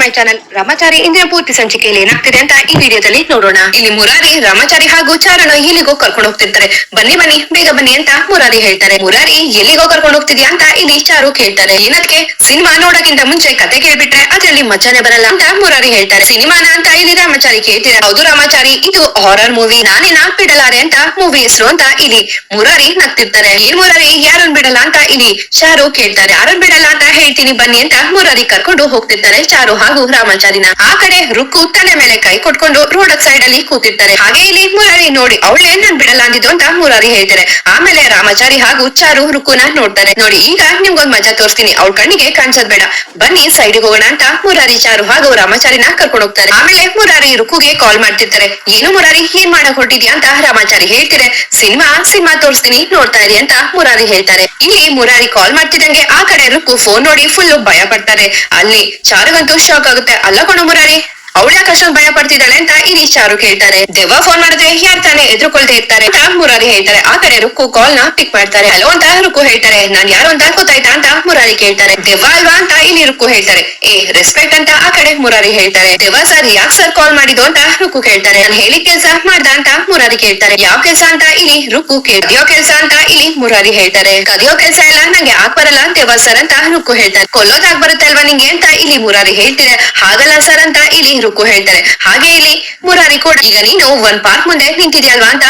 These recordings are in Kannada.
ಮೈ ಚಾನಲ್ ರಾಮಾಚಾರಿ, ಇಂದಿನ ಪೂರ್ತಿ ಸಂಚಿಕೆಯಲ್ಲಿ ಏನಾಗ್ತಿದೆ ಅಂತ ಈ ವಿಡಿಯೋದಲ್ಲಿ ನೋಡೋಣ. ಇಲ್ಲಿ ಮುರಾರಿ, ರಾಮಾಚಾರಿ ಹಾಗೂ ಚಾರಣ ಎಲ್ಲಿಗೋ ಕರ್ಕೊಂಡು ಹೋಗ್ತಿರ್ತಾರೆ. ಬನ್ನಿ ಬನ್ನಿ, ಬೇಗ ಬನ್ನಿ ಅಂತ ಮುರಾರಿ ಹೇಳ್ತಾರೆ. ಮುರಾರಿ, ಎಲ್ಲಿಗೋ ಕರ್ಕೊಂಡು ಹೋಗ್ತಿದ್ಯಾ ಅಂತ ಇಲ್ಲಿ ಚಾರು ಕೇಳ್ತಾರೆ ಏನಕ್ಕೆ? ಸಿನಿಮಾ ನೋಡಕ್ಕಿಂತ ಮುಂಚೆ ಕತೆ ಕೇಳ್ಬಿಟ್ರೆ ಅದ್ರಲ್ಲಿ ಮಜಾನೆ ಬರಲ್ಲ ಅಂತ ಮುರಾರಿ ಹೇಳ್ತಾರೆ. ಸಿನಿಮಾನ ಅಂತ ಇಲ್ಲಿ ರಾಮಾಚಾರಿ ಕೇಳ್ತಿದ್ದಾರೆ. ಹೌದು ರಾಮಾಚಾರಿ, ಇದು ಹಾರರ್ ಮೂವಿ ನಾನೇನ ಬಿಡಲಾರೆ ಅಂತ ಮೂವಿ ಹೆಸರು ಅಂತ ಇಲ್ಲಿ ಮುರಾರಿ ನಗ್ತಿರ್ತಾರೆ. ಏನ್ ಮುರಾರಿ? ಯಾರನ್ ಬಿಡಲ್ಲ ಅಂತ ಇಲ್ಲಿ ಚಾರು ಕೇಳ್ತಾರೆ ಯಾರನ್ ಬಿಡಲ್ಲ ಅಂತ ಹೇಳ್ತೀನಿ, ಬನ್ನಿ ಅಂತ ಮುರಾರಿ ಕರ್ಕೊಂಡು ಹೋಗ್ತಿರ್ತಾರೆ ಚಾರು ಹಾಗೂ ರಾಮಾಚಾರಿನ ಆ ಕಡೆ ರುಕ್ಕು ತಲೆ ಮೇಲೆ ಕೈ ಕೊಟ್ಕೊಂಡು ರೋಡ್ ಸೈಡ್ ಅಲ್ಲಿ ಕೂತಿರ್ತಾರೆ. ಹಾಗೆ ಇಲ್ಲಿ ಮುರಾರಿ ನೋಡಿ, ಅವಳೇ ನನ್ ಬಿಡಲ್ಲ ಅಂದಿದ್ದು ಅಂತ ಮುರಾರಿ ಹೇಳ್ತಾರೆ. ಆಮೇಲೆ ರಾಮಾಚಾರಿ ಹಾಗೂ ಚಾರು ರುಕ್ಕುನ ನೋಡ್ತಾರೆ. ನೋಡಿ, ಈಗ ನಿಮ್ಗೊಂದ್ ಮಜಾ ತೋರಿಸ್ತೀನಿ. ಅವ್ಳ ಕಣ್ಣಿಗೆ ಕಾಣಿಸೋದ್ ಬೇಡ. ಬನ್ನಿ ಸೈಡ್ ಹೋಗೋಣ ಅಂತ ಮುರಾರಿ ಚಾರು ಹಾಗೂ ರಾಮಾಚಾರಿನ ಕರ್ಕೊಂಡು ಹೋಗ್ತಾರೆ. ಆಮೇಲೆ ಮುರಾರಿ ರುಕ್ಕುಗೆ ಕಾಲ್ ಮಾಡ್ತಿರ್ತಾರೆ. ಏನು ಮುರಾರಿ ಏನ್ ಮಾಡಕ್ ಹೊರಟಿದ್ಯಾ? ಅಂತ ರಾಮಾಚಾರಿ ಹೇಳ್ತಾರೆ ಸಿನಿಮಾ ಸಿನಿಮಾ ತೋರಿಸ್ತೀನಿ, ನೋಡ್ತಾ ಇರಿ ಅಂತ ಮುರಾರಿ ಹೇಳ್ತಾರೆ. ಇಲ್ಲಿ ಮುರಾರಿ ಕಾಲ್ ಮಾಡ್ತಿದ್ದಂಗೆ ಆ ಕಡೆ ರುಕ್ಕು ಫೋನ್ ನೋಡಿ ಫುಲ್ ಭಯ ಪಡ್ತಾರೆ. ಅಲ್ಲಿ ಚಾರುಗಂತೂ ಶಾಕ್ ಆಗುತ್ತೆ. ಅಲ್ಲ ಕಣೋ ಅವಳ ಅಷ್ಟೊಂದು ಭಯ ಪಡ್ತಿದ್ದಾಳೆ ಅಂತ ಇಲ್ಲಿ ಚಾರು ಕೇಳ್ತಾರೆ ದೆವ್ವ ಫೋನ್ ಮಾಡಿದ್ರೆ ಯಾರ್ ತಾನೇ ಎದುರುಕೊಳ್ದೆ ಇರ್ತಾರೆ. ಮುರಾರಿ ಹೇಳ್ತಾರೆ. ಆ ಕಡೆ ರುಕ್ಕು ಕಾಲ್ನ ಪಿಕ್ ಮಾಡ್ತಾರೆ. ಹಲೋ ಅಂತ ರುಕ್ಕು ಹೇಳ್ತಾರೆ. ನಾನ್ ಯಾರು ಅಂತ ಗೊತ್ತಾಯ್ತಾ ಅಂತ ಮುರಾರಿ ಕೇಳ್ತಾರೆ. ದೆವ್ವ ಅಲ್ವಾ ಅಂತ ಇಲ್ಲಿ ರುಕ್ಕು ಹೇಳ್ತಾರೆ. ಏ ರೆಸ್ಪೆಕ್ಟ್ ಅಂತ ಆ ಕಡೆ ಮುರಾರಿ ಹೇಳ್ತಾರೆ. ದೆವ್ವ ಸರ್ ಯಾಕೆ ಸರ್ ಕಾಲ್ ಮಾಡಿದ್ದು ಅಂತ ರುಕ್ಕು ಕೇಳ್ತಾರೆ. ನಾನು ಹೇಳಿ ಕೆಲ್ಸ ಮಾಡ್ದ ಅಂತ ಮುರಾರಿ ಕೇಳ್ತಾರೆ. ಯಾವ ಕೆಲ್ಸ ಅಂತ ಇಲ್ಲಿ ರುಕ್ಕು ಕದಿಯೋ ಕೆಲ್ಸ ಅಂತ ಇಲ್ಲಿ ಮುರಾರಿ ಹೇಳ್ತಾರೆ. ಕದಿಯೋ ಕೆಲ್ಸ ಇಲ್ಲ ನಂಗೆ ಆಗ್ ಬರಲ್ಲ ದೆವ್ವ ಸರ್ ಅಂತ ರುಕ್ಕು ಹೇಳ್ತಾರೆ. ಕೊಲ್ಲೋದಾಗ್ ಬರುತ್ತೆ ಅಲ್ವಾ ನಿಂಗೆ ಅಂತ ಇಲ್ಲಿ ಮುರಾರಿ ಹೇಳ್ತಾರೆ. ಹಾಗಲ್ಲ ಸರ್ ಅಂತ ಇಲ್ಲಿ ರುಕ್ಕು ಹೇಳ್ತಾರೆ. ಹಾಗೆ ಇಲ್ಲಿ ಮುರಾರಿ ಕೂಡ. ಈಗ ನೀನು ಒಂದ್ ಪಾರ್ಕ್ ಮುಂದೆ ನಿಂತಿದ್ಯಲ್ವಾ ಅಂತ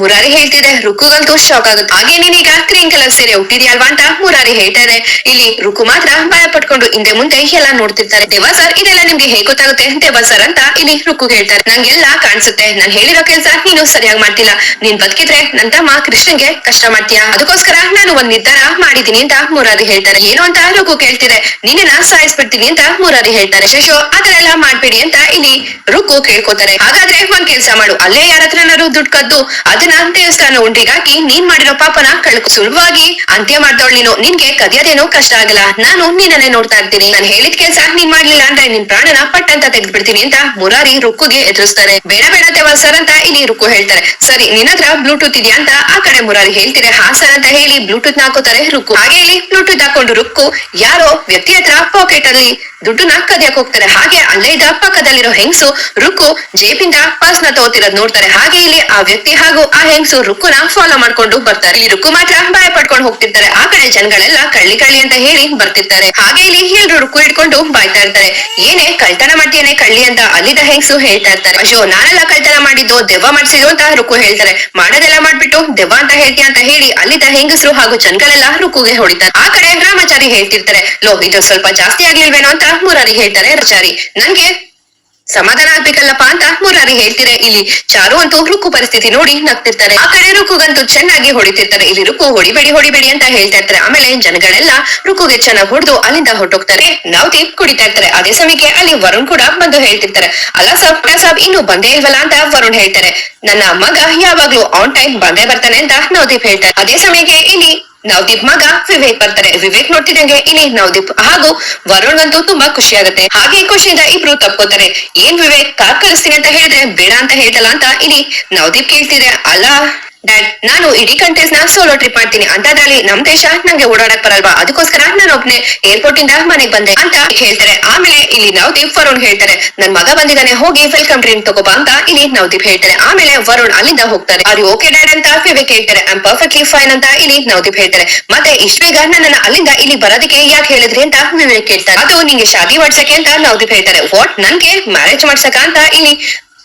ಮುರಾರಿ ಹೇಳ್ತಿದೆ, ರುಕುಗಂತೂ ಶಾಕ್ ಆಗುತ್ತೆ. ಹಾಗೆ ನೀನೀಗ ಗ್ರೀನ್ ಕಲರ್ ಸೀರೆ ಹುಟ್ಟಿದ್ಯಲ್ವಾ ಅಂತ ಮುರಾರಿ ಹೇಳ್ತಾರೆ ಇಲ್ಲಿ ರುಕು ಮಾತ್ರ ಭಯ ಪಟ್ಕೊಂಡು ಹಿಂದೆ ಮುಂದೆ ಎಲ್ಲ ನೋಡ್ತಿರ್ತಾರೆ. ದೇವಾ ಸರ್ ಇದೆಲ್ಲ ನಿಮ್ಗೆ ಹೇಗ್ ಗೊತ್ತಾಗುತ್ತೆ? ದೇವಾ ಸರ್ ಅಂತ ಇಲ್ಲಿ ರುಕು ಹೇಳ್ತಾರೆ. ನಂಗೆಲ್ಲ ಕಾಣಿಸುತ್ತೆ. ನಾನ್ ಹೇಳಿರೋ ಕೆಲ್ಸ ನೀನು ಸರಿಯಾಗಿ ಮಾಡ್ತಿಲ್ಲ. ನೀನ್ ಬದುಕಿದ್ರೆ ನನ್ ತಮ್ಮ ಕೃಷ್ಣನ್ಗೆ ಕಷ್ಟ ಮಾಡ್ತೀಯ? ಅದಕ್ಕೋಸ್ಕರ ನಾನು ಒಂದ್ ನಿರ್ಧಾರ ಮಾಡಿದೀನಿ ಅಂತ ಮುರಾರಿ ಹೇಳ್ತಾರೆ. ಏನು ಅಂತ ರುಕು ಕೇಳ್ತಿದೆ. ನಿನ್ನ ಸಾಯಿಸ್ಬಿಡ್ತೀನಿ ಅಂತ ಮುರಾರಿ ಹೇಳ್ತಾರೆ. ಶಶು ಅದನ್ನೆಲ್ಲ ಮಾಡ್ಬೇಡಿ ಅಂತ ಇಲ್ಲಿ ರುಕು ಕೇಳ್ಕೋತಾರೆ. ಹಾಗಾದ್ರೆ ಒಂದ್ ಕೆಲ್ಸ ಮಾಡು. ಅಲ್ಲೇ ಯಾರ ಹತ್ರನಾರು ದುಡ್ಡು ಕದ್ದು ಅದನ್ನ ದೇವಸ್ಥಾನ ಉಂಡ್ರಿಗಾಗಿ ನೀನ್ ಮಾಡಿರೋ ಪಾಪನ ಕಳ್ಕು ಸುಲಭವಾಗಿ ಅಂತ್ಯ ಮಾಡ್ದವಳು ನೀನು. ನಿನ್ಗೆ ಕದಿಯೋದೇನೋ ಕಷ್ಟ ಆಗಲ್ಲ. ನಾನು ನಿನ್ನನ್ನೇ ನೋಡ್ತಾ ಇರ್ತೀನಿ. ನಾನು ಹೇಳಿದ ಕೆಲ್ಸ ನೀನ್ ಮಾಡ್ಲಿಲ್ಲ ಅಂದ್ರೆ ನಿನ್ ಪ್ರಾಣನ ಪಟ್ ಅಂತ ತೆಗೆದ್ಬಿಡ್ತೀನಿ ಅಂತ ಮುರಾರಿ ರುಕ್ಕುಗೆ ಎದುರಿಸ್ತಾರೆ. ಬೇಡ ಬೇಡ ದೇವ ಸರ್ ಅಂತ ಇಲ್ಲಿ ರುಕ್ಕು ಹೇಳ್ತಾರೆ. ಸರಿ ನಿನ್ನ ಹತ್ರ ಬ್ಲೂಟೂತ್ ಇದೆಯಾ ಅಂತ ಆ ಕಡೆ ಮುರಾರಿ ಹೇಳ್ತಾರೆ ಹಾ ಸರ್ ಅಂತ ಹೇಳಿ ಬ್ಲೂಟೂತ್ ಹಾಕೋತಾರೆ ರುಕ್ಕು. ಹಾಗೆ ಇಲ್ಲಿ ಬ್ಲೂಟೂತ್ ಹಾಕೊಂಡು ರುಕ್ಕು ಯಾರೋ ವ್ಯಕ್ತಿ ಹತ್ರ ಪಾಕೆಟ್ ಅಲ್ಲಿ ದುಡ್ಡನ್ನ ಕದಿಯಕ್ ಹೋಗ್ತಾರೆ. ಹಾಗೆ ಅಲ್ಲೇ ಇದ್ದ ಪಕ್ಕದಲ್ಲಿರೋ ಹೆಂಗ್ಸು ರುಕ್ಕು ಜೇಬಿಂದ ನ ತಗೋತಿರೋದ್ ನೋಡ್ತಾರೆ. ಹಾಗೆ ಇಲ್ಲಿ ಆ ವ್ಯಕ್ತಿ ಹಾಗೂ ಆ ಹೆಂಗಸು ರುಕ್ಕುನ ಫಾಲೋ ಮಾಡ್ಕೊಂಡು ಬರ್ತಾರೆ. ಇಲ್ಲಿ ರುಕ್ಕು ಮಾತ್ರ ಭಯ ಪಡ್ಕೊಂಡು ಹೋಗ್ತಿರ್ತಾರೆ. ಆ ಕಡೆ ಜನಗಳೆಲ್ಲ ಕಳ್ಳಿ ಕಳ್ಳಿ ಅಂತ ಹೇಳಿ ಬರ್ತಿರ್ತಾರೆ. ಹಾಗೆ ಇಲ್ಲಿ ಎಲ್ರು ರುಕ್ಕು ಇಟ್ಕೊಂಡು ಬಾಯ್ತಾ ಇರ್ತಾರೆ. ಏನೇ ಕಳ್ತನ ಮಾಡ್ತೀಯನೇ ಕಳ್ಳಿ ಅಂತ ಅಲ್ಲಿದ್ದ ಹೆಂಗಸು ಹೇಳ್ತಾ ಇರ್ತಾರೆ. ಅಶೋ ನಾನೆಲ್ಲ ಕಳ್ತನ ಮಾಡಿದ್ದು, ದೆವ್ವ ಮಾಡ್ಸಿದ್ದು ಅಂತ ರುಕ್ಕು ಹೇಳ್ತಾರೆ. ಮಾಡೋದೆಲ್ಲ ಮಾಡ್ಬಿಟ್ಟು ದೆವ್ವ ಅಂತ ಹೇಳ್ತೀಯ ಅಂತ ಹೇಳಿ ಅಲ್ಲಿದ್ದ ಹೆಂಗಸರು ಹಾಗೂ ಜನಗಳೆಲ್ಲ ರುಕ್ಕುಗೆ ಹೊಡಿತಾರೆ. ಆ ಕಡೆ ರಾಮಾಚಾರಿ ಹೇಳ್ತಿರ್ತಾರೆ. ಲೋ, ಇದು ಸ್ವಲ್ಪ ಜಾಸ್ತಿ ಆಗ್ಲಿಲ್ವೇನೋ ಅಂತ ಮುರಾರಿ ಹೇಳ್ತಾರೆ ರಚಾರಿ ನನ್ಗೆ ಸಮಾಧಾನ ಆಗ್ಬೇಕಲ್ಲಪ್ಪ ಅಂತ ಮುರಾರಿ ಹೇಳ್ತಿರೆ ಇಲ್ಲಿ ಚಾರು ಅಂತೂ ರುಕ್ಕು ಪರಿಸ್ಥಿತಿ ನೋಡಿ ನಗ್ತಿರ್ತಾರೆ. ಆ ಕಡೆ ರುಕ್ಕುಗಂತೂ ಚೆನ್ನಾಗಿ ಹೊಡಿತಿರ್ತಾರೆ ಇಲ್ಲಿ ರುಕ್ಕು ಹೊಡಿಬೇಡಿ ಹೊಡಿಬೇಡಿ ಅಂತ ಹೇಳ್ತಾ ಇರ್ತಾರೆ. ಆಮೇಲೆ ಜನಗಳೆಲ್ಲ ರುಕ್ಕುಗೆ ಚೆನ್ನಾಗಿ ಹೊಡೆದು ಅಲ್ಲಿಂದ ಹೊರಟೋಗ್ತಾರೆ. ನವದೀಪ್ ಕುಡಿತಾ ಇರ್ತಾರೆ. ಅದೇ ಸಮಯಕ್ಕೆ ಅಲ್ಲಿ ವರುಣ್ ಕೂಡ ಬಂದು ಹೇಳ್ತಿರ್ತಾರೆ. ಅಲ್ಲ ಸಾಬ್ ಸಾಬ್, ಇನ್ನು ಬಂದೇ ಇಲ್ವಲ್ಲ ಅಂತ ವರುಣ್ ಹೇಳ್ತಾರೆ. ನನ್ನ ಮಗ ಯಾವಾಗ್ಲೂ ಆನ್ ಟೈಮ್ ಬಂದೇ ಬರ್ತಾನೆ ಅಂತ ನವದೀಪ್ ಹೇಳ್ತಾರೆ. ಅದೇ ಸಮಯಕ್ಕೆ ಇಲ್ಲಿ ನವದೀಪ್ ಮಗ ವಿವೇಕ್ ಬರ್ತಾರೆ ವಿವೇಕ್ ನೋಡ್ತಿದ್ದಂಗೆ ಇಲ್ಲಿ ನವದೀಪ್ ಹಾಗೂ ವರುಣ್ ಅಂತೂ ತುಂಬಾ ಖುಷಿ ಆಗುತ್ತೆ ಹಾಗೆ ಖುಷಿಯಿಂದ ಇಬ್ರು ತಪ್ಕೋತಾರೆ. ಏನ್ ವಿವೇಕ್ ಕಾರ್ ಕಲಿಸ್ತೀನಿ ಅಂತ ಹೇಳಿದ್ರೆ ಬೇಡ ಅಂತ ಹೇಳ್ತಲ್ಲ ಅಂತ ಇಲ್ಲಿ ನವದೀಪ್ ಕೇಳ್ತಿದೆ. ಅಲ್ಲ ಡ್ಯಾಡ್ ನಾನು ಇಡೀ ಕಂಟ್ರೀಸ್ನ ಸೋಲೋ ಟ್ರಿಪ್ ಮಾಡ್ತೀನಿ. ಅಂತದ್ರಲ್ಲಿ ನಮ್ ದೇಶ ನಂಗೆ ಓಡಾಡಕ್ ಬರಲ್ವಾ? ಅದಕ್ಕೋಸ್ಕರ ನಾನು ಒಬ್ನೇ ಏರ್ಪೋರ್ಟ್ ಇಂದ ಮನೆಗ್ ಬಂದೆ ಅಂತ ಹೇಳ್ತಾರೆ. ಆಮೇಲೆ ಇಲ್ಲಿ ನವದೀಪ್ ವರುಣ್ ಹೇಳ್ತಾರೆ. ನನ್ ಮಗ ಬಂದಿದ್ದಾನೆ, ಹೋಗಿ ವೆಲ್ಕಮ್ ಡ್ರಿಂಕ್ ತಗೋಬಾ ಅಂತ ಇಲ್ಲಿ ನವದೀಪ್ ಹೇಳ್ತಾರೆ. ಆಮೇಲೆ ವರುಣ್ ಅಲ್ಲಿಂದ ಹೋಗ್ತಾರೆ. ಅವ್ರು ಓಕೆ ಡ್ಯಾಡ್ ಅಂತ ವಿವೇಕ್ ಹೇಳ್ತಾರೆ. ಐಮ್ ಪರ್ಫೆಕ್ಟ್ಲಿ ಫೈನ್ ಅಂತ ಇಲ್ಲಿ ನವದೀಪ್ ಹೇಳ್ತಾರೆ. ಮತ್ತೆ ಇಶ್ವೇಗ ನನ್ನ ಅಲ್ಲಿಂದ ಇಲ್ಲಿ ಬರೋದಕ್ಕೆ ಯಾಕೆ ಹೇಳಿದ್ರಿ ಅಂತ ವಿವೇಕ್ ಹೇಳ್ತಾರೆ. ಅದು ನಿಂಗೆ ಶಾದಿ ಮಾಡ್ಸಕ್ಕೆ ಅಂತ ನವದೀಪ್ ಹೇಳ್ತಾರೆ. ವಾಟ್ ನನ್ಗೆ ಮ್ಯಾರೇಜ್ ಮಾಡ್ಸಕ ಅಂತ ಇಲ್ಲಿ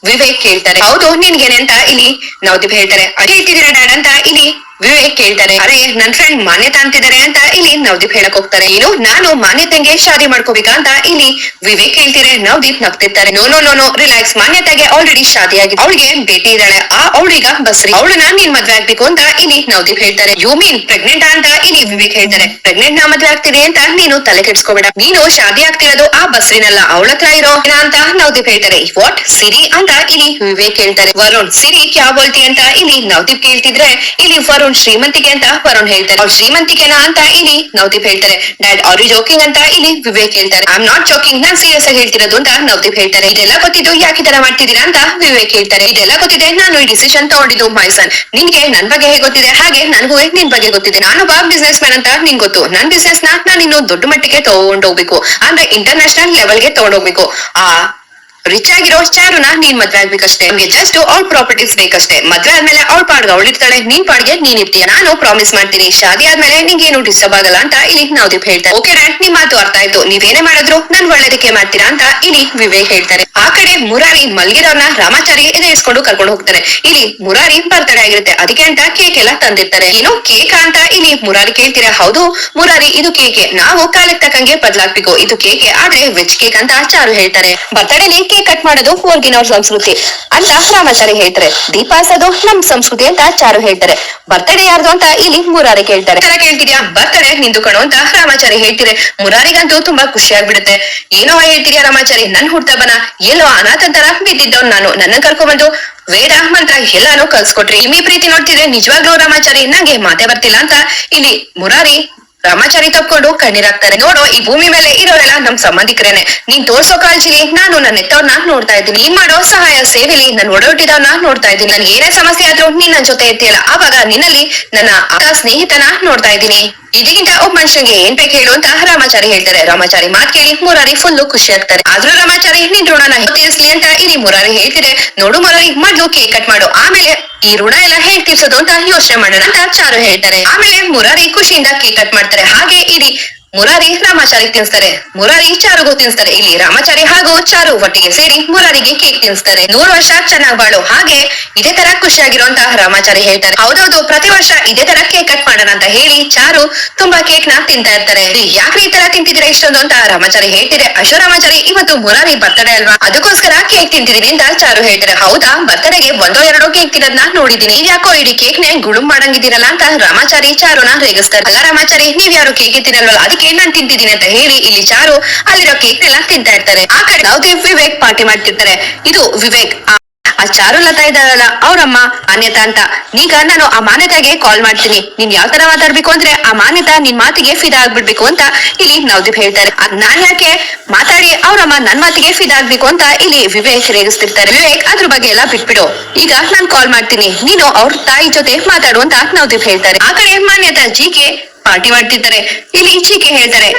ವಿವೇಕ್ ಕೇಳ್ತಾರೆ ಹೌದು ನಿನ್ಗೇನೆ ಅಂತ ಇಲ್ಲಿ ನವದೀಪ್ ಹೇಳ್ತಾರೆ. ಅದೇ ಇಟ್ಟಿದ್ದೀರಾ ಡ್ಯಾಡ್ ಅಂತ ಇಲ್ಲಿ ವಿವೇಕ್ ಕೇಳ್ತಾರೆ, ಅರೆ, ನನ್ ಫ್ರೆಂಡ್ ಮಾನ್ಯತಾ ಅಂತಿದ್ದಾರೆ ಅಂತ ಇಲ್ಲಿ ನವದೀಪ್ ಹೇಳಕ್ ಹೋಗ್ತಾರೆ. ಏನು ನಾನು ಮಾನ್ಯತೆಗೆ ಶಾದಿ ಮಾಡ್ಕೋಬೇಕಾ ಅಂತ ಇಲ್ಲಿ ವಿವೇಕ್ ಹೇಳ್ತಿದ್ರೆ, Navdeep ನಗ್ತಿರ್ತಾರೆ. No no no no relax ಮಾನ್ಯತೆಗೆ already ಶಾದಿ ಆಗಿದೆ ಅವಳಿಗೆ ಬೇಟಿ ಇದ್ದಾಳೆ. ಆ ಅವಳಿಗ ಬಸ್ರಿ. ಅವಳನ್ನ ನೀನ್ ಮದ್ವೆ ಆಗ್ಬೇಕು ಅಂತ ಇಲ್ಲಿ ನವದೀಪ್ ಹೇಳ್ತಾರೆ. ಯು ಮೀನ್ ಪ್ರೆಗ್ನೆಂಟ್ ಅಂತ ಇಲ್ಲಿ ವಿವೇಕ್ ಹೇಳ್ತಾರೆ. ಪ್ರೆಗ್ನೆಂಟ್ ನಾ ಮದ್ವೆ ಆಗ್ತಿದೆ ಅಂತ ನೀನು ತಲೆ ಕೆಡ್ಸ್ಕೋಬೇಡ. ನೀನು ಶಾದಿ ಆಗ್ತಿರೋದು ಆ ಬಸ್ರಿನಲ್ಲ. ಅವಳ ಹತ್ರ ಇರೋ ಅಂತ ನವದೀಪ್ ಹೇಳ್ತಾರೆ. ವಾಟ್ ಸಿರಿ? ಅಂತ ಇಲ್ಲಿ ವಿವೇಕ್ ಹೇಳ್ತಾರೆ. ವರುಣ್, ಸಿರಿ ಕ್ಯಾ ಬೋಲ್ತಿ? ಅಂತ ಇಲ್ಲಿ ನವದೀಪ್ ಕೇಳ್ತಿದ್ರೆ, ಇಲ್ಲಿ ವರುಣ್ ಶ್ರೀಮಂತಿಕೆ ಅಂತ ವರುಣ್ ಹೇಳ್ತಾರೆ. ಅವ್ರ ಶ್ರೀಮಂತಿಕೆನಾ ಅಂತ ಇಲ್ಲಿ ನವದೀಪ್ ಹೇಳ್ತಾರೆ. ಡ್ಯಾಡ್ ಅವ್ರು ಜೋಕಿಂಗ್ ಅಂತ ಇಲ್ಲಿ ವಿವೇಕ್ ಹೇಳ್ತಾರೆ. ಐ ಆಮ್ ನಾಟ್ ಜೋಕಿಂಗ್ ನಾನ್ ಸೀರಿಯಸ್ ಆಗಿ ಹೇಳ್ತಿರೋದು ಅಂತ ನವದೀಪ್ ಹೇಳ್ತಾರೆ. ಇದೆಲ್ಲ ಗೊತ್ತಿದ್ದು ಯಾಕೆ ತರ ಮಾಡ್ತಿದ್ದೀರಾ ಅಂತ ವಿವೇಕ್ ಹೇಳ್ತಾರೆ. ಇದೆಲ್ಲ ಗೊತ್ತಿದೆ ನಾನು ಈ ಡಿಸಿಷನ್ ತಗೊಂಡಿದ್ದು ಮೈಸನ್ ನಿನ್ಗೆ ನನ್ ಬಗ್ಗೆ ಹೇಗೆ ಗೊತ್ತಿದೆ? ಹಾಗೆ ನನಗೂ ನಿನ್ ಬಗ್ಗೆ ಗೊತ್ತಿದೆ? ನಾನೊಬ್ಬ ಬಿಸ್ನೆಸ್ ಮ್ಯಾನ್ ಅಂತ ನಿನ್ ಗೊತ್ತು. ನನ್ ಬಿಸ್ನೆಸ್ನ ನಾನು ಇನ್ನು ದೊಡ್ಡ ಮಟ್ಟಿಗೆ ತಗೊಂಡೋಗ್ಬೇಕು. ಅಂದ್ರೆ ಇಂಟರ್ನ್ಯಾಷನಲ್ ಲೆವೆಲ್ಗೆ ತಗೊಂಡೋಗ್ಬೇಕು. ಆ ರಿಚ್ ಆಗಿರೋ ಚಾರುನ ನೀನ್ ಮದ್ವೆ ಆಗ್ಬೇಕಷ್ಟೇ. ನಮ್ಗೆ ಜಸ್ಟ್ ಅವ್ಳ ಪ್ರಾಪರ್ಟೀಸ್ ಬೇಕಷ್ಟೇ. ಮದ್ವೆ ಆದ್ಮೇಲೆ ಅವ್ಳ ಪಾಡ್ಗೆ ಅವಳಿರ್ತಾಳೆ ನೀನ್ ಪಾಡ್ಗೆ ನೀನ್ ಇರ್ತೀಯ ನಾನು ಪ್ರಾಮಿಸ್ ಮಾಡ್ತೀನಿ. ಶಾದಿ ಆದ್ಮೇಲೆ ನಿಂಗೆ ಏನು ಡಿಸ್ಟರ್ಬ್ ಆಗಲ್ಲ ಅಂತ ಇಲ್ಲಿ ನವದೀಪ್ ಹೇಳ್ತಾರೆ ಓಕೆ ಡ್ಯಾಡ್ ನಿಮ್ ಮಾತು ಅರ್ಥ ಆಯ್ತು. ನೀವೇನೇ ಮಾಡಿದ್ರು, ನನ್ ಒಳ್ಳೇದಕ್ಕೆ ಮಾಡ್ತೀರಾ ಅಂತ ಇಲ್ಲಿ ವಿವೇಕ್ ಹೇಳ್ತಾರೆ. ಆ ಕಡೆ ಮುರಾರಿ ಮಲ್ಗಿರೋರ್ನ ರಾಮಾಚಾರಿ ಎದುರಿಸ್ಕೊಂಡು ಕರ್ಕೊಂಡು ಹೋಗ್ತಾರೆ. ಇಲ್ಲಿ ಮುರಾರಿ ಬರ್ತಡೆ ಆಗಿರುತ್ತೆ. ಅದಕ್ಕೆ ಅಂತ ಕೇಕ್ ಎಲ್ಲ ತಂದಿರ್ತಾರೆ. ಏನು ಕೇಕ್ ಅಂತ ಇಲ್ಲಿ ಮುರಾರಿ ಕೇಳ್ತೀರಾ? ಹೌದು, ಮುರಾರಿ ಇದು ಕೇಕೆ. ನಾವು ಕಾಲಕ್ಕೆ ತಕ್ಕಂಗೆ ಬದಲಾಗ್ಬೇಕು. ಇದು ಕೇಕೆ, ಆದ್ರೆ ವೆಜ್ ಕೇಕ್ ಅಂತ ಚಾರು ಹೇಳ್ತಾರೆ. ಬರ್ತಡೇಲಿ ಕೇಕ್ ಕಟ್ ಮಾಡೋದು ಊರ್ಗಿನವ್ರ ಸಂಸ್ಕೃತಿ. ಅಂತ ರಾಮಾಚಾರಿ ಹೇಳ್ತಾರೆ. ದೀಪಾಸದು ನಮ್ ಸಂಸ್ಕೃತಿ ಅಂತ ಚಾರು ಹೇಳ್ತಾರೆ. ಬರ್ತಡೇ ಯಾರ್ದು ಅಂತ ಇಲ್ಲಿ ಮುರಾರಿ ಕೇಳ್ತಾರೆ. ತರ ಕೇಳ್ತಿದ್ಯಾ? ಬರ್ತಡೇ ನಿಂದು ಕಣೋ ಅಂತ ರಾಮಾಚಾರಿ ಹೇಳ್ತಿದ್ರೆ ಮುರಾರಿಗಂತೂ ತುಂಬಾ ಖುಷಿ ಆಗ್ಬಿಡುತ್ತೆ ಏನೋ ಹೇಳ್ತಿದ್ಯಾ ರಾಮಾಚಾರಿ? ನನ್ ಹುಟ್ಟಬನ ಎಲ್ಲೋ ಅನಾಥ ತರ ಬಿದ್ದಿದ್ದವ್ ನಾನು. ನನ್ನ ಕರ್ಕೊಂಡ್ಬಂದು ವೇದ ಮಂತ್ರ ಎಲ್ಲಾನು ಕಲ್ಸ್ಕೊಟ್ರಿ. ನಿಮ್ಮಿ ಪ್ರೀತಿ ನೋಡ್ತಿದ್ರೆ ನಿಜವಾಗ್ಲೂ ರಾಮಾಚಾರಿ, ನಂಗೆ ಮಾತೆ ಬರ್ತಿಲ್ಲ ಅಂತ. ಇಲ್ಲಿ ಮುರಾರಿ, ರಾಮಾಚಾರಿ ತಪ್ಕೊಂಡು ಕಣ್ಣೀರಾಗ್ತಾರೆ. ನೋಡು, ಈ ಭೂಮಿ ಮೇಲೆ ಇರೋರೆಲ್ಲ ನಮ್ ಸಂಬಂಧಿಕರೇನೆ. ನೀನ್ ತೋರ್ಸೋ ಕಾಳಜಿಲಿ ನಾನು ನನ್ನ ಎತ್ತವ್ರನ್ನ ನೋಡ್ತಾ ಇದ್ದೀನಿ. ನೀನ್ ಮಾಡೋ ಸಹಾಯ ಸೇವೆಲಿ ನನ್ ಒಡಹುಟ್ಟಿದವ್ನ ನೋಡ್ತಾ ಇದ್ದೀನಿ. ನನ್ಗೆ ಏನೇ ಸಮಸ್ಯೆ ಆದ್ರೂ ನೀನ್ ನನ್ ಜೊತೆ ಇರ್ತೀಯಲ್ಲ. ಆವಾಗ ನಿನ್ನಲ್ಲಿ ನನ್ನ ಸ್ನೇಹಿತನ ನೋಡ್ತಾ ಇದ್ದೀನಿ. ಇದಕ್ಕಿಂತ ಒಬ್ಬ ಮನುಷ್ಯನಿಗೆ ಏನ್ ಬೇಕು ಹೇಳು ಅಂತ ರಾಮಾಚಾರಿ ಹೇಳ್ತಾರೆ. ರಾಮಾಚಾರಿ ಮಾತ್ ಕೇಳಿ ಮುರಾರಿ ಫುಲ್ಲು ಖುಷಿ ಆಗ್ತಾರೆ ಆದ್ರೂ ರಾಮಾಚಾರಿ, ನಿನ್ ಋಣನ ತೀರಿಸ್ಲಿ ಅಂತ ಇಲ್ಲಿ ಮುರಾರಿ ಹೇಳ್ತಿದ್ರೆ ನೋಡು ಮುರಾರಿ, ಮೊದ್ಲು ಕೇಕ್ ಕಟ್ ಮಾಡು. ಆಮೇಲೆ ಈ ಋಣ ಎಲ್ಲ ಹೇಗ್ ತೀರ್ಸೋದು ಅಂತ ಯೋಚನೆ ಮಾಡೋಣ ಅಂತ ಚಾರು ಹೇಳ್ತಾರೆ. ಆಮೇಲೆ ಮುರಾರಿ ಖುಷಿಯಿಂದ ಕೇಕ್ ಕಟ್ ಮಾಡ್ತಾರೆ. ಹಾಗೆ ಇಡೀ ಮುರಾರಿ ರಾಮಾಚಾರಿ ತಿನ್ಸ್ತಾರೆ. ಮುರಾರಿ ಚಾರುಗೂ ತಿನ್ಸ್ತಾರೆ. ಇಲ್ಲಿ ರಾಮಾಚಾರಿ ಹಾಗೂ ಚಾರು ಒಟ್ಟಿಗೆ ಸೇರಿ ಮುರಾರಿಗೆ ಕೇಕ್ ತಿನ್ಸ್ತಾರೆ. ನೂರು ವರ್ಷ ಚೆನ್ನಾಗ್ ಬಾಳು. ಹಾಗೆ ಇದೇ ತರ ಖುಷಿಯಾಗಿರುವಂತ ರಾಮಾಚಾರಿ ಹೇಳ್ತಾರೆ. ಹೌದೌದು, ಪ್ರತಿ ವರ್ಷ ಇದೇ ತರ ಕೇಕ್ ಕಟ್ ಮಾಡೋಣ ಅಂತ ಹೇಳಿ ಚಾರು ತುಂಬಾ ಕೇಕ್ನ ತಿಂತಾ ಇರ್ತಾರೆ. ಯಾಕ್ರಿ ಈ ತರ ತಿಂತಿದ್ರೆ ಇಷ್ಟೊಂದು ಅಂತ ರಾಮಾಚಾರಿ ಹೇಳ್ತಿದೆ. ಅಶೋ ರಾಮಾಚಾರಿ, ಇವತ್ತು ಮುರಾರಿ ಬರ್ತಡೇ ಅಲ್ವಾ? ಅದಕ್ಕೋಸ್ಕರ ಕೇಕ್ ತಿಂತಿದೀನಿ ಅಂತ ಚಾರು ಹೇಳ್ತಾರೆ. ಹೌದಾ? ಬರ್ತಡೆಗೆ ಒಂದೋ ಎರಡೋ ಕೇಕ್ ತಿನ್ನೋದ್ನ ನೋಡಿದೀನಿ ಯಾಕೋ ಇಡೀ ಕೇಕ್ ನೇ ಗುಳು ಮಾಡಂಗಿದ್ದೀರಲ್ಲ ಅಂತ ರಾಮಾಚಾರಿ ಚಾರುನ ರೇಗಿಸ್ತಾರೆ. ಅಲ್ಲ ರಾಮಾಚಾರಿ, ನೀವ್ ಯಾರು ಕೇಕ್ ತಿನ್ನಲ್ವಲ್ಲ ಅದಕ್ಕೆ ನಾನ್ ತಿಂತಿದ್ದೀನಿ ಅಂತ ಹೇಳಿ ಇಲ್ಲಿ ಚಾರು ಅಲ್ಲಿರೋ ಕೇಕ್ ಎಲ್ಲ ತಿಂತಾ ಇರ್ತಾರೆ. ಆ ಕಡೆ ಯಾವ್ದೇ ವಿವೇಕ್ ಪಾರ್ಟಿ ಮಾಡ್ತಿರ್ತಾರೆ. ಇದು ವಿವೇಕ್. ಆ ಚಾರು ಲತಾ ಇದ್ದಾರಲ್ಲ, ಅವ್ರಮ್ಮ ಮಾನ್ಯತಾ ಅಂತ. ಈಗ ನಾನು ಆ ಮಾನ್ಯತಾಗೆ ಕಾಲ್ ಮಾಡ್ತೀನಿ. ನೀನ್ ಯಾವ ತರ ಮಾತಾಡ್ಬೇಕು ಅಂದ್ರೆ ಆ ಮಾನ್ಯತಾ ನಿನ್ ಮಾತಿಗೆ ಫಿದಾ ಆಗ್ಬಿಡ್ಬೇಕು ಅಂತ ಇಲ್ಲಿ ನವದೀಪ್ ಹೇಳ್ತಾರೆ. ಅದ್ ನಾನ್ ಯಾಕೆ ಮಾತಾಡಿ ಅವ್ರಮ್ಮ ನನ್ ಮಾತಿಗೆ ಫಿದಾ ಆಗ್ಬೇಕು ಅಂತ ಇಲ್ಲಿ ವಿವೇಕ್ ರೇಗಿಸ್ತಿರ್ತಾರೆ. ವಿವೇಕ್, ಅದ್ರ ಬಗ್ಗೆ ಎಲ್ಲ ಬಿಟ್ಬಿಡು. ಈಗ ನಾನ್ ಕಾಲ್ ಮಾಡ್ತೀನಿ. ನೀನು ಅವ್ರ ತಾಯಿ ಜೊತೆ ಮಾತಾಡು ಅಂತ ನವದೀಪ್ ಹೇಳ್ತಾರೆ. ಆ ಕಡೆ ಮಾನ್ಯತಾ ಜಿಕೆ ಪಾರ್ಟಿ ಮಾಡ್ತಿದ್ದಾರೆ ಇಲ್ಲಿ ಈಚೆಗೆ ಹೇಳ್ತಾರೆ.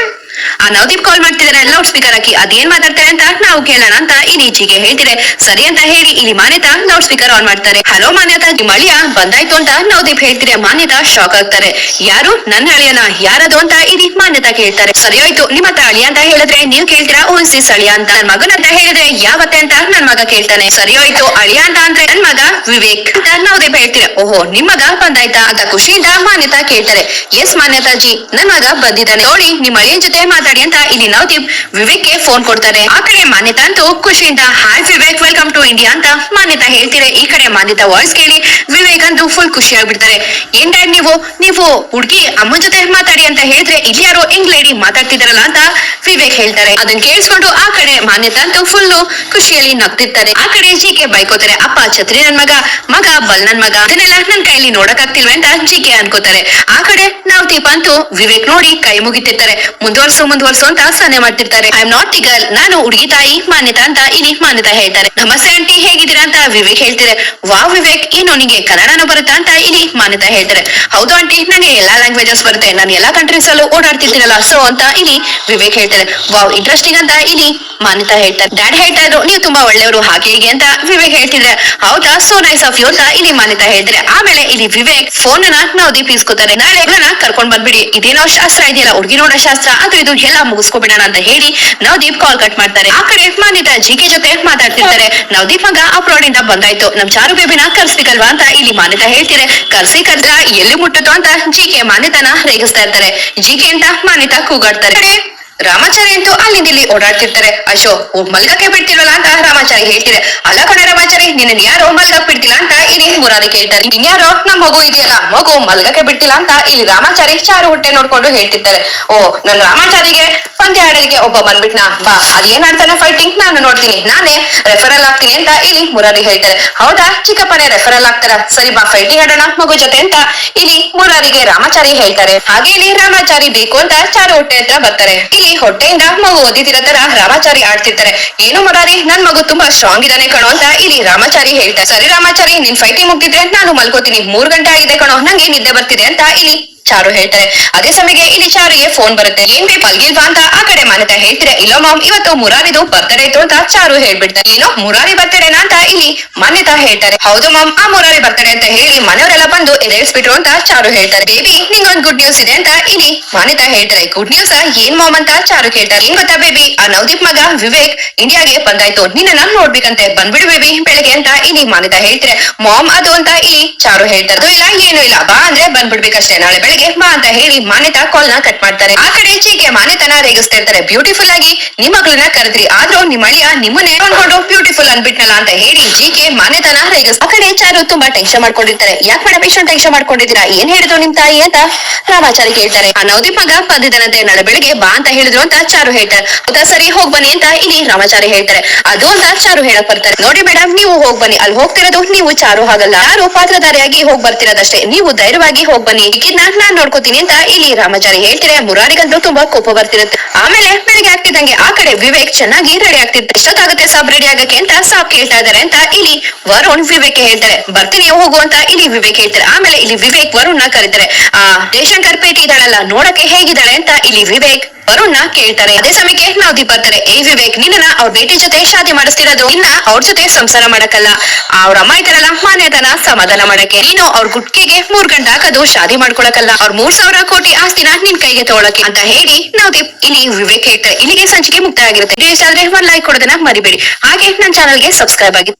ಆ ನವದೀಪ್ ಕಾಲ್ ಮಾಡ್ತಿದಾರೆ ಲೌಡ್ ಸ್ಪೀಕರ್ ಹಾಕಿ ಅದೇನ್ ಮಾತಾಡ್ತಾರೆ ಅಂತ ನಾವು ಕೇಳೋಣ ಅಂತ ಇಲ್ಲಿ ಈಚೆಗೆ ಹೇಳ್ತಿದೆ. ಸರಿ ಅಂತ ಹೇಳಿ ಇಲ್ಲಿ ಮಾನ್ಯತಾ ಲೌಡ್ ಸ್ಪೀಕರ್ ಆನ್ ಮಾಡ್ತಾರೆ. ಹಲೋ ಮಾನ್ಯತಾ ನಿಮ್ಮ ಅಳಿಯ ಬಂದಾಯ್ತು ಅಂತ ನವದೀಪ್ ಹೇಳ್ತಿದ್ರೆ ಮಾನ್ಯತಾ ಶಾಕ್ ಆಗ್ತಾರೆ. ಯಾರು? ನನ್ನ ಅಳಿಯನ, ಯಾರದು ಅಂತ ಇಲ್ಲಿ ಮಾನ್ಯತಾ ಕೇಳ್ತಾರೆ. ಸರಿ ಹೋಯ್ತು, ನಿಮ್ಮ ಅಳಿಯ ಅಂತ ಹೇಳಿದ್ರೆ ನೀವ್ ಕೇಳ್ತೀರಾ? ಓ ಸಿಸ್ ಅಳಿಯ ಅಂತ. ನನ್ ಮಗನ ಅಂತ ಹೇಳಿದ್ರೆ ಯಾವತ್ತೆ ಅಂತ ನನ್ ಮಗ ಕೇಳ್ತಾನೆ. ಸರಿ ಹೋಯ್ತು, ಅಳಿಯ ಅಂತ ಅಂದ್ರೆ ನನ್ ಮಗ ವಿವೇಕ್ ಅಂತ ನವದೀಪ್ ಹೇಳ್ತೀರಾ ಓಹೋ ನಿಮ್ಮ ಮಗ ಬಂದಾಯ್ತಾ? ಅಂತ ಖುಷಿಯಿಂದ ಮಾನ್ಯತಾ ಕೇಳ್ತಾರೆ. ಎಸ್ ಮಾನ್ಯತಾಜಿ ನನ್ ಮಗ ಬಂದಿದ್ದಾನೆ. ನೋಡಿ, ನಿಮ್ಮ ಅಳಿಯನ್ ಜೊತೆ ಮಾತಾಡಿ ಅಂತ ಇಲ್ಲಿ ನವದೀಪ್ ವಿವೇಕ್ಗೆ ಫೋನ್ ಕೊಡ್ತಾರೆ. ಆ ಕಡೆ ಮಾನ್ಯತಾ ಅಂತೂ ಖುಷಿಯಿಂದ hi Vivek welcome to India ಅಂತ ಮಾನ್ಯತಾ ಹೇಳ್ತೀರಾ ಈ ಕಡೆ ಮಾನ್ಯತಾ ವಾಯ್ಸ್ ಕೇಳಿ ವಿವೇಕ್ ಅಂತೂ ಫುಲ್ ಖುಷಿ ಆಗ್ಬಿಡ್ತಾರೆ ಏನ್ ಡ್ಯಾಡ್ ನೀವು? ನೀವು ಹುಡುಗಿ ಅಮ್ಮನ್ ಜೊತೆ ಮಾತಾಡಿ ಅಂತ ಹೇಳಿದ್ರೆ ಇಲ್ಲಿ ಯಾರೋ ಯಂಗ್ ಲೇಡಿ ಮಾತಾಡ್ತಿದಾರಲ್ಲ ಅಂತ ವಿವೇಕ್ ಹೇಳ್ತಾರೆ. ಅದನ್ನ ಕೇಳಿಸ್ಕೊಂಡು ಆ ಕಡೆ ಮಾನ್ಯತಾ ಅಂತೂ ಫುಲ್ ಖುಷಿಯಲ್ಲಿ ನಗ್ತಿರ್ತಾರೆ. ಆ ಕಡೆ ಜಿಕೆ ಬೈಕೋತಾರೆ. ಅಪ್ಪ, ಛತ್ರಿ ನನ್ ಮಗ ಮಗ, ಬಲ್ ನನ್ ಮಗ. ಅದನ್ನೆಲ್ಲ ನನ್ ಕೈಲಿ ನೋಡಕ್ ಆಗ್ತಿಲ್ವ ಅಂತ ಜಿಕೆ ಅನ್ಕೋತಾರೆ. ಆ ಕಡೆ ನಾವ್ ಅಂತೂ ವಿವೇಕ್ ನೋಡಿ ಕೈ ಮುಗಿತಿರ್ತಾರೆ. ಮುಂದುವರ್ಸು ಮುಂದುವರ್ಸು ಅಂತ ಸನ್ನೆ ಮಾಡ್ತಿರ್ತಾರೆ. I am not the girl ನಾನು ಹುಡುಗಿ ತಾಯಿ, ಮಾನ್ಯತಾ ಅಂತ ಇಲ್ಲಿ ಮಾನ್ಯತಾ ಹೇಳ್ತಾರೆ. ನಮಸ್ತೆ ಆಂಟಿ, ಹೇಗಿದ್ದೀರಾ ಅಂತ ವಿವೇಕ್ ಹೇಳ್ತಾರೆ ವಾ ವಿವೇಕ್, ಏನು ನಿಂಗೆ ಕನ್ನಡನೂ ಬರುತ್ತಾ ಅಂತ ಇಲ್ಲಿ ಮಾನ್ಯತಾ ಹೇಳ್ತಾರೆ. ಹೌದು ಆಂಟಿ, ನನಗೆ ಎಲ್ಲಾ ಲ್ಯಾಂಗ್ವೇಜಸ್ ಬರುತ್ತೆ. ನಾನು ಎಲ್ಲಾ ಕಂಟ್ರೀಸ್ ಅಲ್ಲೂ ಓಡಾಡ್ತಿರ್ತೀನಲ್ಲ ಸೊ ಅಂತ ಇಲ್ಲಿ ವಿವೇಕ್ ಹೇಳ್ತಾರೆ. ವಾವ್ ಇಂಟ್ರೆಸ್ಟಿಂಗ್ ಅಂತ ಇಲ್ಲಿ ಮಾನ್ಯತಾ ಹೇಳ್ತಾರೆ. ಡ್ಯಾಡ್ ಹೇಳ್ತಾ ಇದ್ರು, ನೀವು ತುಂಬಾ ಒಳ್ಳೆಯವರು, ಹಾಗೆ ಹೀಗೆ ಅಂತ ವಿವೇಕ್ ಹೇಳ್ತಿದ್ರೆ. ಹೌದಾ? ಸೋ ನೈಸ್ ಆಫ್ ಯು ಅಂತ ಇಲ್ಲಿ ಮಾನ್ಯತಾ ಹೇಳ್ತಾರೆ. ಆಮೇಲೆ ಇಲ್ಲಿ ವಿವೇಕ್ ಫೋನ್ ನಾವು ದೀಪ ಇಸ್ಕೋತಾರೆ ನಾಳೆ ಕರ್ಕೊಂಡ್ ಬಂದ್ಬಿಡಿ. ಇದೇನೋ ಶಾಸ್ತ್ರ ಇದೆಯಲ್ಲ, ಹುಡುಗಿ ನೋಡೋ ಶಾಸ್ತ್ರ, ಅದು ಇದು ಎಲ್ಲ ಮುಗಿಸ್ಕೊಬಿಡೋಣ ಅಂತ ಹೇಳಿ ನವದೀಪ್ ಕಾಲ್ ಕಟ್ ಮಾಡ್ತಾರೆ. ಆ ಕಡೆ ಮಾನ್ಯತಾ ಜಿಕೆ ಜೊತೆ ಮಾತಾಡ್ತಿರ್ತಾರೆ. ನವದೀಪ್ ಮಗ ಅಬ್ರಾಡ್ ಇಂದ ಬಂದಾಯ್ತು ನಮ್ ಚಾರು ಬೇಬಿನ ಕರ್ಸ್ಬೇಕಲ್ವಾ ಅಂತ ಇಲ್ಲಿ ಮಾನ್ಯತಾ ಹೇಳ್ತಿದ್ರೆ ಕರ್ಸಿ ಕರ್ಜ ಎಲ್ಲಿ ಮುಟ್ಟತೋ ಅಂತ ಜಿಕೆ ಮಾನ್ಯತನ ರೇಗಿಸ್ತಾ ಇರ್ತಾರೆ. ಜಿಕೆ ಅಂತ ಮಾನ್ಯತಾ ಕೂಗಾಡ್ತಾರೆ. ರಾಮಾಚಾರಿ ಅಂತೂ ಅಲ್ಲಿಂದ ಇಲ್ಲಿ ಓಡಾಡ್ತಿರ್ತಾರೆ. ಅಶೋ ಮಲ್ಗಕ್ಕೆ ಬಿಡ್ತಿಲ್ವಲ್ಲ ಅಂತ ರಾಮಾಚಾರಿ ಹೇಳ್ತಿದೆ. ಅಲ್ಲ ಕಣ ರಾಮಾಚಾರಿ ನಿನ್ನ ಯಾರೋ ಮಲ್ಗಕ್ ಬಿಡ್ತಿಲ್ಲ ಅಂತ ಇಲ್ಲಿ ಮುರಾರಿ ಕೇಳ್ತಾರೆ. ಇನ್ಯಾರೋ ನಮ್ ಮಗು ಇದೆಯಲ್ಲ, ಮಗು ಮಲ್ಗಕ್ಕೆ ಬಿಡ್ತಿಲ್ಲ ಅಂತ ಇಲ್ಲಿ ರಾಮಾಚಾರಿ ಚಾರು ಹುಟ್ಟೆ ನೋಡ್ಕೊಂಡು ಹೇಳ್ತಿರ್ತಾರೆ. ಓ ನನ್ ರಾಮಾಚಾರಿಗೆ ಪಂದ್ಯ ಆಡಲಿಕ್ಕೆ ಒಬ್ಬ ಬಂದ್ಬಿಟ್ನಾ? ಬಾ ಅದೇನ್ ಆಡ್ತಾನೆ ಫೈಟಿಂಗ್ ನಾನು ನೋಡ್ತೀನಿ. ನಾನೇ ರೆಫರಲ್ ಆಗ್ತೀನಿ ಅಂತ ಇಲ್ಲಿ ಮುರಾರಿ ಹೇಳ್ತಾರೆ. ಹೌದಾ, ಚಿಕ್ಕಪ್ಪನೇ ರೆಫರಲ್ ಆಗ್ತಾರ? ಸರಿ ಬಾ ಫೈಟಿಂಗ್ ಆಡೋಣ, ಮಗು ಜೊತೆ ಅಂತ ಇಲ್ಲಿ ಮುರಾರಿಗೆ ರಾಮಾಚಾರಿ ಹೇಳ್ತಾರೆ. ಹಾಗೆ ಇಲ್ಲಿ ರಾಮಾಚಾರಿ ಬೇಕು ಅಂತ ಚಾರು ಹುಟ್ಟೆ ಹತ್ರ ಬರ್ತಾರೆ. ಇಲ್ಲಿ ಹೊಟ್ಟೆಯಿಂದ ಮಗು ಓದಿದಿರೋ ತರ ರಾಮಾಚಾರಿ ಆಡ್ತಿರ್ತಾರೆ. ಏನು ಮರಾರಿ ನನ್ ಮಗು ತುಂಬಾ ಸ್ಟ್ರಾಂಗ್ ಇದಾನೆ ಕಣೋ ಅಂತ ಇಲ್ಲಿ ರಾಮಾಚಾರಿ ಹೇಳ್ತಾರೆ ಸರಿ ರಾಮಾಚಾರಿ, ನಿನ್ ಫೈಟಿಂಗ್ ಮುಗ್ದಿದ್ರೆ ನಾನು ಮಲ್ಕೋತೀನಿ. ಮೂರ್ ಗಂಟೆ ಆಗಿದೆ ಕಣೋ. ನಂಗೆ ನಿದ್ದೆ ಬರ್ತಿದೆ ಅಂತ ಇಲ್ಲಿ ಚಾರು ಹೇಳ್ತಾರೆ. ಅದೇ ಸಮಯಕ್ಕೆ ಇಲ್ಲಿ ಚಾರುಗೆ ಫೋನ್ ಬರುತ್ತೆ. ಏನ್ ಬೇ ಪಲ್ಗಿಲ್ವಾ ಅಂತ ಆ ಕಡೆ ಮಾನ್ಯತಾ ಹೇಳ್ತಾರೆ? ಇಲ್ಲ ಮಾಮ್, ಇವತ್ತು ಮುರಾರಿದು ಬರ್ತಡೇ ಇತ್ತು ಅಂತ ಚಾರು ಹೇಳ್ಬಿಡ್ತಾರೆ. ಏನೋ ಮುರಾರಿ ಬರ್ತಡೇನಾ ಅಂತ ಇಲ್ಲಿ ಮಾನ್ಯತಾ ಹೇಳ್ತಾರೆ. ಹೌದು ಮಾಮ್, ಆ ಮುರಾರಿ ಬರ್ತಡೇ ಅಂತ ಹೇಳಿ ಮನೆಯವರೆಲ್ಲ ಬಂದು ಎದೇಳ್ಸ್ಬಿಟ್ರು ಅಂತ ಚಾರು ಹೇಳ್ತಾರೆ. ಬೇಬಿ, ನಿಂಗೊಂದ್ ಗುಡ್ ನ್ಯೂಸ್ ಇದೆ ಅಂತ ಇಲ್ಲಿ ಮಾನ್ಯತ ಹೇಳ್ತಾರೆ. ಗುಡ್ ನ್ಯೂಸ್ ಏನ್ ಮಾಮ್ ಅಂತ ಚಾರು ಕೇಳ್ತಾರೆ. ಏನ್ ಗೊತ್ತಾ ಬೇಬಿ? ಆ ನವದೀಪ್ ಮಗ ವಿವೇಕ್ ಇಂಡಿಯಾಗೆ ಬಂದಾಯ್ತು. ನಿನ್ನ ನಾನ್ ನೋಡ್ಬೇಕಂತೆ. ಬಂದ್ಬಿಡು ಬೇಬಿ, ಬೆಳಗ್ಗೆ ಅಂತ ಇಲ್ಲಿ ಮಾನ್ಯತಾ ಹೇಳ್ತಾರೆ? ಮಾಮ್, ಅದು ಅಂತ ಇಲ್ಲಿ ಚಾರು ಹೇಳ್ತಾರೆ. ಇಲ್ಲ, ಏನು ಇಲ್ಲ. ಬಾ ಅಂದ್ರೆ ಬಂದ್ಬಿಡ್ಬೇಕಷ್ಟೇ. ನಾಳೆ ಬೆಳಗ್ಗೆ ಬಾ ಅಂತ ಹೇಳಿ ಮಾನ್ಯತಾ ಕಾಲ್ನ ಕಟ್ ಮಾಡ್ತಾರೆ. ಆ ಕಡೆ ಈಚೆಗೆ ಮಾನ್ಯತನ ರೇಗಿಸ್ತಾ ಇರ್ತಾರೆ ಬ್ಯೂಟಿಫುಲ್ ಆಗಿ ನಿಮ್ ಮಗಳನ್ನ ಕರೆದ್ರಿ. ಆದ್ರೂ ನಿಮ್ ಅಳಿಯ ನಿಮ್ಮನ್ನೇ ಅನ್ಕೊಂಡು ಬ್ಯೂಟಿಫುಲ್ ಅನ್ಬಿಟ್ನಲ್ಲ ಅಂತ ಹೇಳಿ ಜೀಕೆ ಮಾನ್ಯತನ ರೇಗಿಸ್ ಆ ಕಡೆ ಚಾರು ತುಂಬಾ ಟೆನ್ಷನ್ ಮಾಡ್ಕೊಂಡಿರ್ತಾರೆ. ಯಾಕೆ ಮೇಡಮ್ ಇಷ್ಟೊಂದು ಟೆನ್ಷನ್ ಮಾಡ್ಕೊಂಡಿದ್ದೀರಾ? ಏನ್ ಹೇಳಿದ್ರು ನಿಮ್ ತಾಯಿ ಅಂತ ರಾಮಾಚಾರಿ ಕೇಳ್ತಾರೆ. ಆ ನವದೀಪ್ ಮಗ ಬಂದಿದ್ದಾನಂತೆ ನಾಳೆ ಬೆಳಿಗ್ಗೆ ಬಾ ಅಂತ ಹೇಳಿದ್ರು ಅಂತ ಚಾರು ಹೇಳ್ತಾರೆ. ಹೌದಾ? ಸರಿ, ಹೋಗ್ ಬನ್ನಿ ಅಂತ ಇಲ್ಲಿ ರಾಮಾಚಾರಿ ಹೇಳ್ತಾರೆ. ಅದು ಅಂತ ಚಾರು ಹೇಳಕ್ ಬರ್ತಾರೆ. ನೋಡಿ ಮೇಡಮ್ ನೀವು ಹೋಗ್ ಬನ್ನಿ. ಅಲ್ಲಿ ಹೋಗ್ತಿರೋದು ನೀವು ಚಾರು ಹಾಗಲ್ಲ. ಯಾರು ಪಾತ್ರಧಾರಿಯಾಗಿ ಹೋಗ್ ಬರ್ತಿರೋದಷ್ಟೇ. ನೀವು ಧೈರ್ಯವಾಗಿ ಹೋಗ್ ಬನ್ನಿ. ಇದನ್ನ ನಾನ್ ನೋಡ್ಕೋತೀನಿ ಅಂತ ಇಲ್ಲಿ ರಾಮಚಾರಿ ಹೇಳ್ತಾರೆ. ಮುರಾರಿಗಂತೂ ತುಂಬಾ ಕೋಪ ಬರ್ತಿರುತ್ತೆ. ಆಮೇಲೆ ಬೆಳಿಗ್ಗೆ ಆಗ್ತಿದ್ದಂಗೆ ಆ ಕಡೆ ವಿವೇಕ್ ಚೆನ್ನಾಗಿ ರೆಡಿ ಆಗ್ತಿರ್ತಾರೆ ಎಷ್ಟೊತ್ತಾಗುತ್ತೆ ಸಾಬ್ ರೆಡಿ ಆಗಕ್ಕೆ ಅಂತ ಸಾಬ್ ಕೇಳ್ತಾ ಇದಾರೆ ಅಂತ ಇಲ್ಲಿ ವರುಣ್ ವಿವೇಕ್ ಹೇಳ್ತಾರೆ. ಬರ್ತೀನಿ ಹೋಗು ಅಂತ ಇಲ್ಲಿ ವಿವೇಕ್ ಹೇಳ್ತಾರೆ. ಆಮೇಲೆ ಇಲ್ಲಿ ವಿವೇಕ್ ವರುಣ್ನ ಕರೀತಾರೆ. ಆ ಜಯಶಂಕರ್ ಕರ್ಪೇಟಿ ಇದ್ದಾಳಲ್ಲ, ನೋಡಕ್ಕೆ ಹೇಗಿದ್ದಾಳೆ ಅಂತ ಇಲ್ಲಿ ವಿವೇಕ್ ವರುಣ್ನ ಕೇಳ್ತಾರೆ. ಅದೇ ಸಮಯಕ್ಕೆ ನವದೀಪ್ ಬರ್ತಾರೆ ಏ ವಿವೇಕ್ ನಿನ್ನ ಅವ್ರ ಬೇಟಿ ಜೊತೆ ಶಾದಿ ಮಾಡಿಸ್ತಿರೋದು. ಇನ್ನ ಅವ್ರ ಜೊತೆ ಸಂಸಾರ ಮಾಡಕ್ಕಲ್ಲ. ಅವ್ರ ಅಮ್ಮ ಇದರಲ್ಲ ಮಾನ್ಯತನ ಸಮಾಧಾನ ಮಾಡಕ್ಕೆ. ನೀನು ಅವ್ರ ಗುಟ್ಕೆಗೆ ಮೂರ್ ಗಂಟೆ ಹಾಕೋದು ಶಾದಿ ಮಾಡ್ಕೊಳಕಲ್ಲ ಅವ್ರ ಮೂರ್ ಸಾವಿರ ಕೋಟಿ ಆಸ್ತಿನ ನಿನ್ ಕೈಗೆ ತಗೊಳಕ್ಕೆ ಅಂತ ಹೇಳಿ ನವದೀಪ್ ಇಲ್ಲಿ ವಿವೇಕ್ ಹೇಳ್ತಾರೆ. ಇಲ್ಲಿಗೆ ಸಂಚಿಕೆ ಮುಕ್ತಾಯ ಆಗಿರುತ್ತೆ. ಇಷ್ಟ ಆದ್ರೆ ಒಂದ್ ಲೈಕ್ ಕೊಡೋದನ್ನ ಮರಿಬೇಡಿ. ಹಾಗೆ ನನ್ನ ಚಾನಲ್ಗೆ ಸಬ್ಸ್ಕ್ರೈಬ್ ಆಗಿ